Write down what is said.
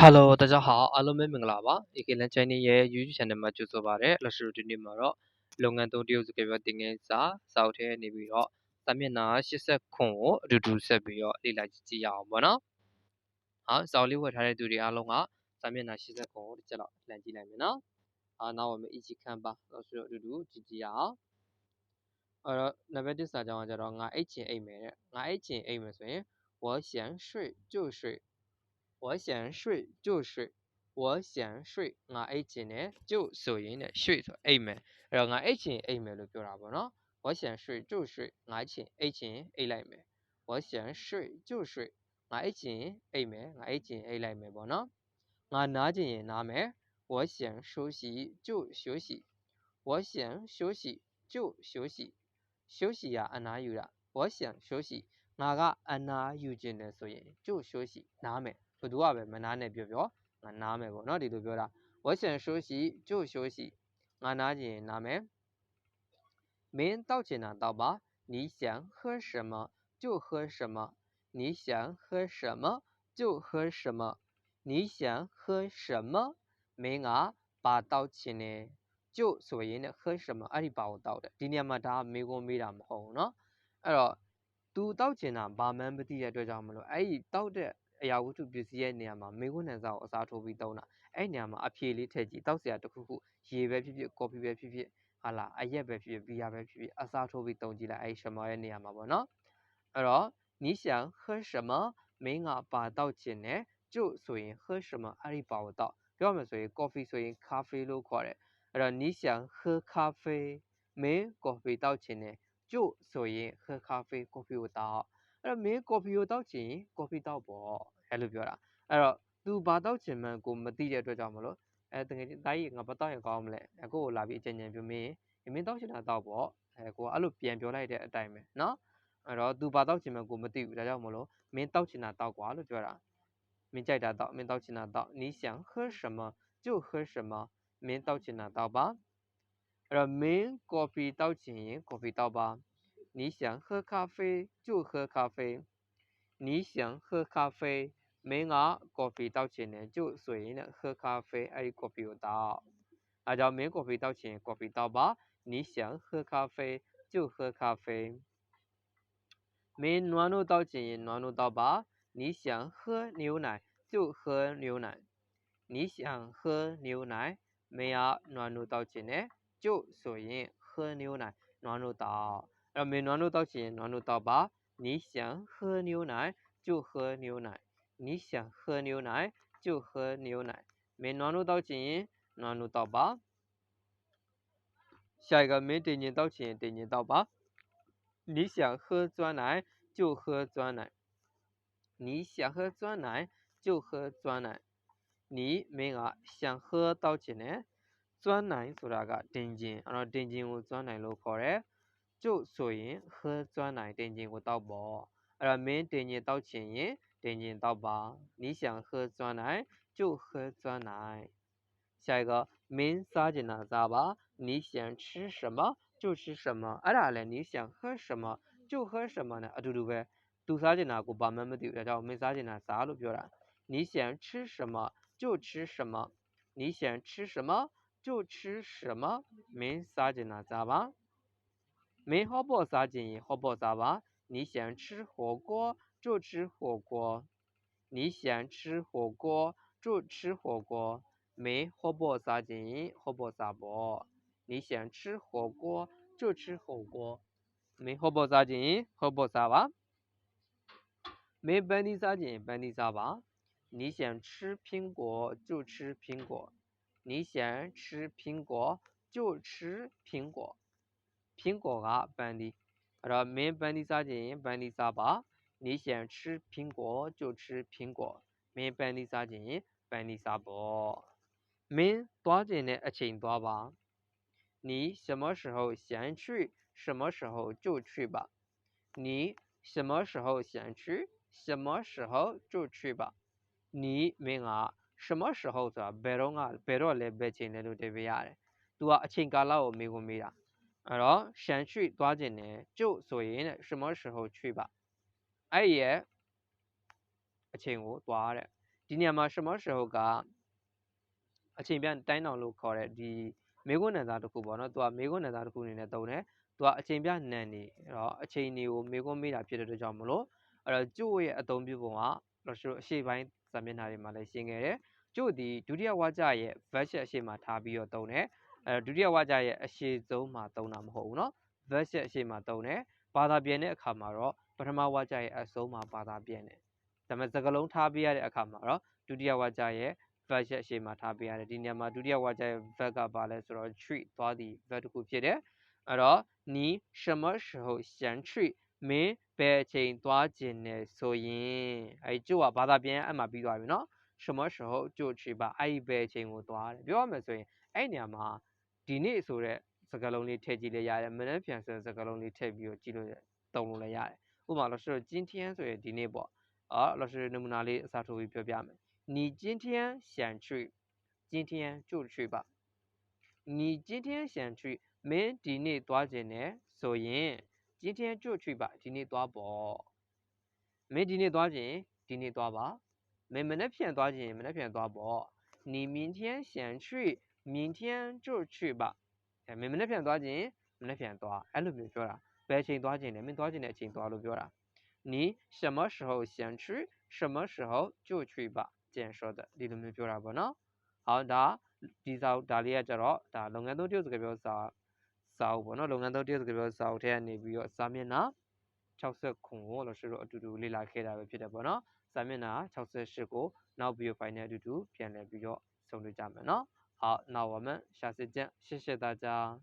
Hello 大家好အားလုံးပဲမင်္ဂလာပါ AK Lan Channel ရဲ့ YouTube Channel မှာကြိုဆိုပါရစေလက်ရှိဒီနေ့မှာတော့လုပ်ငန်းသုံးတရုပ်စကားပြောတင်ငယ်စာစောက်ထဲနေပြီးတော့စာမျက်နှာ80ခွန်ကိုအတူတူဆက်ပြီးတော့လေ့လာကြည့်ကြရအောင်ပေါ့နော်ဟာစောက်လေးဝတ်ထားတဲ့သူတွေအားလုံးကစာမျက်နှာ80ခွန်ကိုတစ်ချက်တော့လှန်ကြည့်လိုက်မယ်နော်အာနောက်ဝင်အကြီးခံပါလို့ဆိုတော့အတူတူကြည့်ကြရအောင်အဲ့တော့နံပါတ်1စာကြောင်းကကြတော့ငါအိတ်ချင်အိတ်မယ်တဲ့ငါအိတ်ချင်အိတ်မယ်ဆိုရင်我想睡就睡 我想睡就睡我想睡ငါအိတ်ချင်တယ်就ဆိုရင်တဲ့睡ဆိုအိတ်မယ်အဲ့တော့ငါအိတ်ချင်အိတ်မယ်လို့ပြောတာပေါ့နော်我想睡就睡ငါအိတ်ချင်အိတ်ချင်အိတ်လိုက်မယ်我想睡就睡ငါအိတ်ချင်အိတ်မယ်ငါအိတ်ချင်အိတ်လိုက်မယ်ပေါ့နော်ငါနားချင်ရင်နားမယ်我想休息就休息我想休息就休息休息ရအနားယူတာ我想休息ငါကအနားယူခြင်းတယ်ဆိုရင်就休息နားမယ် ဘယ်သူကပဲမနားနဲ့ပြောပြောငါနားမယ်ပေါ့နော်ဒီလိုပြောတာ我想休息就休息ငါနားချင်ရင်နားမယ်မင်းတောက်ချင်တာတောက်ပါ你想喝什么就喝什么你想喝什么就喝什么你想喝什么မင်းကဘာတောက်ချင်လဲကျုပ်ဆိုရင်လည်း喝什么အဲ့ဒီဘာကိုတောက်တယ်ဒီနေရာမှာဒါမေးခွန်းမေးတာမဟုတ်ဘူးเนาะအဲ့တော့ तू တောက်ချင်တာဘာမှန်းမသိတဲ့အတွက်ကြောင့်မလို့အဲ့ဒီတောက်တဲ့ အရာဝတ္ထုပစ္စည်းရဲ့နေရာမှာမေခွန်းနှံစာကိုအစားထိုးပြီးသုံးတာအဲ့နေရာမှာအဖြေလေးထည့်ကြည့်တောက်စရာတစ်ခုခုရေပဲဖြစ်ဖြစ်ကော်ဖီပဲဖြစ်ဖြစ်ဟာလာအရက်ပဲဖြစ်ဖြစ်ဘီယာပဲဖြစ်ဖြစ်အစားထိုးပြီးသုံးကြည့်လိုက်အဲ့ဒီရှမောရဲ့နေရာမှာပေါ့နော်အဲ့တော့你想喝什么မင်းကဘာတောက်ချင်လဲကျုပ်ဆိုရင်喝什么အဲ့ဒီဘာကိုတောက်ပြောမယ်ဆိုရင် coffee ဆိုရင် cafe လို့ခေါ်တယ်အဲ့တော့你想喝咖啡မင်း coffee တောက်ချင်တယ်ကျုပ်ဆိုရင်喝咖啡 coffee ကိုတောက်အဲ့ တော့မင်းကော်ဖီကိုတောက်ချင်ကော်ဖီတောက်ပေါ့အဲ့လိုပြောတာအဲ့တော့ तू ဘာတောက်ချင်မှန်းကိုမသိတဲ့အတွက်ကြောင့်မလို့အဲတကယ်တားကြီးငါဘာတောက်ရင်ကောင်းမလဲအခုကိုလာပြီးအကြံဉာဏ်ပြုမင်းမင်းတောက်ချင်တာတောက်ပေါ့အဲကိုကအဲ့လိုပြန်ပြောလိုက်တဲ့အတိုင်းပဲနော်အဲ့တော့ तू ဘာတောက်ချင်မှန်းကိုမသိဘူးဒါကြောင့်မလို့မင်းတောက်ချင်တာတောက်ကွာလို့ပြောတာမင်းကြိုက်တာတောက်မင်းတောက်ချင်တာတောက်你想喝什么就喝什么မင်းတောက်ချင်တာတောက်ပါအဲ့တော့မင်းကော်ဖီတောက်ချင်ရင်ကော်ဖီတောက်ပါ 你想喝咖啡就喝咖啡你想喝咖啡မင်းက coffee တောက်ချင်တယ်ကျုပ်ဆိုရင်လည်း喝咖啡အဲ့ဒီ coffee ကိုတောက်အဲကြောင့်မင်း coffee တောက်ချင်ရင် coffee တောက်ပါ你想喝咖啡就喝咖啡မင်းနွားနို့တောက်ချင်ရင်နွားနို့တောက်ပါ你想喝牛奶就喝牛奶你想喝牛奶မင်းကနွားနို့တောက်ချင်တယ်ကျုပ်ဆိုရင်喝牛奶နွားနို့တောက် အဲ့တော့မင်းနွားနို့တောက်ချင်ရင်နွားနို့တောက်ပါ你想喝牛奶就喝牛奶你想喝牛奶就喝牛奶မင်းနွားနို့တောက်ချင်ရင်နွားနို့တောက်ပါ下一个မင်းတင်ရင်တောက်ချင်ရင်တင်ရင်တောက်ပါ你想喝酸奶就喝酸奶你想喝酸奶就喝酸奶你မင်းက想喝တောက်ချင်တယ်酸奶ဆိုတာကတင်ခြင်းအဲ့တော့တင်ခြင်းကို酸奶လို့ခေါ်တယ် ကျုပ်ဆိုရင်喝酸奶တင်ခြင်းကိုတောက်ပေါ့အဲ့တော့မင်းတင်ခြင်းတောက်ချင်ရင်တင်ခြင်းတောက်ပါ你想喝酸奶就喝酸奶下一个မင်းစားချင်တာစားပါ你想吃什么就吃什么အဲ့ဒါလည်း你想喝什么就喝什么နဲ့အတူတူပဲသူစားချင်တာကိုဘာမှမသိဘူးဒါကြောင့်မင်းစားချင်တာစားလို့ပြောတာ你想吃什么就吃什么你想吃什么就吃什么မင်းစားချင်တာစားပါ 没好包啥经验，好包啥吧？你想吃火锅就吃火锅，你想吃火锅就吃火锅，没好包啥经验，好包啥包？你想吃火锅就吃火锅，没好包啥经验，好包啥吧？没本地啥经，本地啥吧？你想吃苹果就吃苹果，你想吃苹果就吃苹果。 苹果ကပန်းသီးအဲ့တော့မင်းပန်းသီးစားချင်ရင်ပန်းသီးစားပါ你想吃苹果就吃苹果မင်းပန်းသီးစားချင်ရင်ပန်းသီးစားပေါ့မင်းသွားချင်တဲ့အချိန်သွားပါ你什么时候想去什么时候就去吧你什么时候想去什么时候就去吧你မင်းက什么时候ဆိုတာဘယ်တော့ကဘယ်တော့လဲဘယ်ချိန်လဲလို့တပည့်ရတယ်။ तू ကအချိန်ကာလကိုမေးခွန်းမေးတာ။ အဲ့တော့ရှန်ချွေသွားခြင်းနဲ့ကျုပ်ဆိုရင်တဲ့什么时候去吧။အဲ့ဒီရဲ့အချိန်ကိုသွားတဲ့ ဒီနေရာမှာ什么时候ကအချိန်ပြတိုင်းတောင်လို့ခေါ်တဲ့ဒီမေခွန်းနံသားတစ်ခုပေါ့နော်သူကမေခွန်းနံသားတစ်ခုအနေနဲ့တုံးတယ်သူကအချိန်ပြနံနေအဲ့တော့အချိန်တွေကိုမေခွန်းမေးတာဖြစ်တဲ့အတွက်ကြောင့်မလို့အဲ့တော့ကျို့ရဲ့အသုံးပြုပုံကလို့ဆိုအရှိပိုင်းစာမျက်နှာတွေမှာလည်းရှင်းခဲ့တယ်ကျို့ဒီဒုတိယဝါကျရဲ့ verb ချက်အရှိမှာထားပြီးတော့တုံးတယ် အဲဒုတိယဝါကျရဲ့အရှိဆုံးမှာတုံးတာမဟုတ်ဘူးเนาะ verb ချက်အရှိမှာတုံးတယ်ဘာသာပြန်တဲ့အခါမှာတော့ပထမဝါကျရဲ့အဆုံးမှာဘာသာပြန်တယ်ဒါပေမဲ့စကားလုံးထားပြရတဲ့အခါမှာတော့ဒုတိယဝါကျရဲ့ verb ချက်အရှိမှာထားပြရတယ်ဒီနေရာမှာဒုတိယဝါကျရဲ့ verb ကဘာလဲဆိုတော့ treat သွားသည် verb တစ်ခုဖြစ်တယ်အဲ့တော့你什么时候想去မင်းဘယ်အချိန်သွားခြင်းနဲ့ဆိုရင်အဲကျို့ကဘာသာပြန်အဲ့မှာပြီးသွားပြီเนาะ什么时候就去吧အဲ့ဒီဘယ်အချိန်ကိုသွားတယ်ပြောရမယ်ဆိုရင်အဲ့နေရာမှာ ဒီနေ့ဆိုတဲ့စကားလုံးလေးထည့်ကြည့်လို့ရတယ်မနေ့ပြန်ဆိုတဲ့စကားလုံးလေးထည့်ပြီးတော့ကြည့်လို့တုံလို့လည်းရတယ်ဥပမာလို့ဆိုတော့今天ဆိုရင်ဒီနေ့ပေါ့အော်လို့ဆိုနမူနာလေးအစားထိုးပြီးပြောပြမယ်你今天想去今天就去吧你今天想去မင်းဒီနေ့သွားခြင်းနဲ့ဆိုရင်今天就去吧ဒီနေ့သွားပေါ့မင်းဒီနေ့သွားခြင်းဒီနေ့သွားပါမင်းမနေ့ပြန်သွားခြင်းမနေ့ပြန်သွားပေါ့你明天想去 明天就去吧အဲမင်းမနေ့ပြန်သွားခြင်းမနေ့ပြန်သွားအဲ့လိုမျိုးပြောတာဘယ်အချိန်သွားခြင်းလဲမင်းသွားခြင်းတဲ့အချိန်သွားလို့ပြောတာ你什么时候想去什么时候就去吧这样说的ဒီလိုမျိုးပြောတာပေါ့နော်好ဒါဒီစာအုပ်ဒါလေးကကြတော့ဒါလုပ်ငန်းသုံးတရုပ်စကားပြောစာစာအုပ်ပေါ့နော်လုပ်ငန်းသုံးတရုပ်စကားပြောစာအုပ်ထဲကနေပြီးတော့စာမျက်နှာ60ခုကိုလောရှိတော့အတူတူလေ့လာခဲ့တာပဲဖြစ်တယ်ပေါ့နော်စာမျက်နှာ68ကိုနောက်ပြီးတော့ final အတူတူပြန်လည်ပြီးတော့ဆုံးတွေ့ကြမယ်နော် 好那我们下次见谢谢大家。